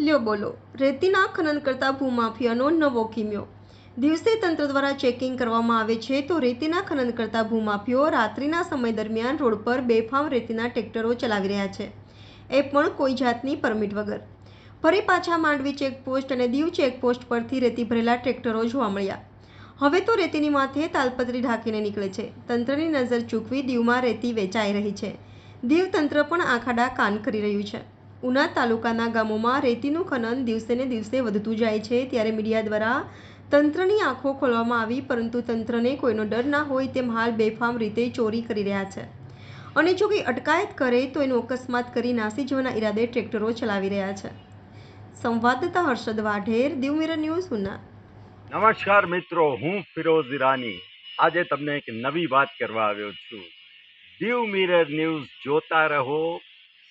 લ્યો બોલો. રેતીના ખનન કરતા ભૂમાફિયાનો નવો કિમ્યો. દિવસે તંત્ર દ્વારા ચેકિંગ કરવામાં આવે છે તો રેતીના ખનન કરતા ભૂમાફિયો રાત્રિના સમય દરમિયાન રોડ પર બેફામ રેતીના ટ્રેક્ટરો ચલાવી રહ્યા છે. એ પણ કોઈ જાતની પરમિટ વગર. ફરી પાછા માંડવી ચેકપોસ્ટ અને દીવ ચેકપોસ્ટ પરથી રેતી ભરેલા ટ્રેક્ટરો જોવા મળ્યા. હવે તો રેતીની માથે તાલપત્રી ઢાંકીને નીકળે છે. તંત્રની નજર ચૂકવી દીવમાં રેતી વેચાઈ રહી છે. દીવ તંત્ર પણ આખાડા કાન કરી રહ્યું છે. ઉના તાલુકાના ગામોમાં રેતીનું ખનન દિવસે ને દિવસે વધતું જાય છે, ત્યારે મીડિયા દ્વારા તંત્રની આંખો ખોલવામાં આવી, પરંતુ તંત્રને કોઈનો ડર ના હોય તેમ હાલ બેફામ રીતે ચોરી કરી રહ્યા છે. અને જો કોઈ અટકાયત કરે, તો એનો અકસ્માત કરી નાસી જવાના ઈરાદે ટ્રેક્ટરો ચલાવી રહ્યા છે. સંવાદદાતા હર્ષદ વાઢેર દીવ મિરર ન્યૂઝ ઉના. નમસ્કાર મિત્રો, હું ફિરોઝ ઈરાની. આજે તમને એક નવી વાત કરવા આવ્યો છું. દીવ મિરર ન્યૂઝ જોતા રહો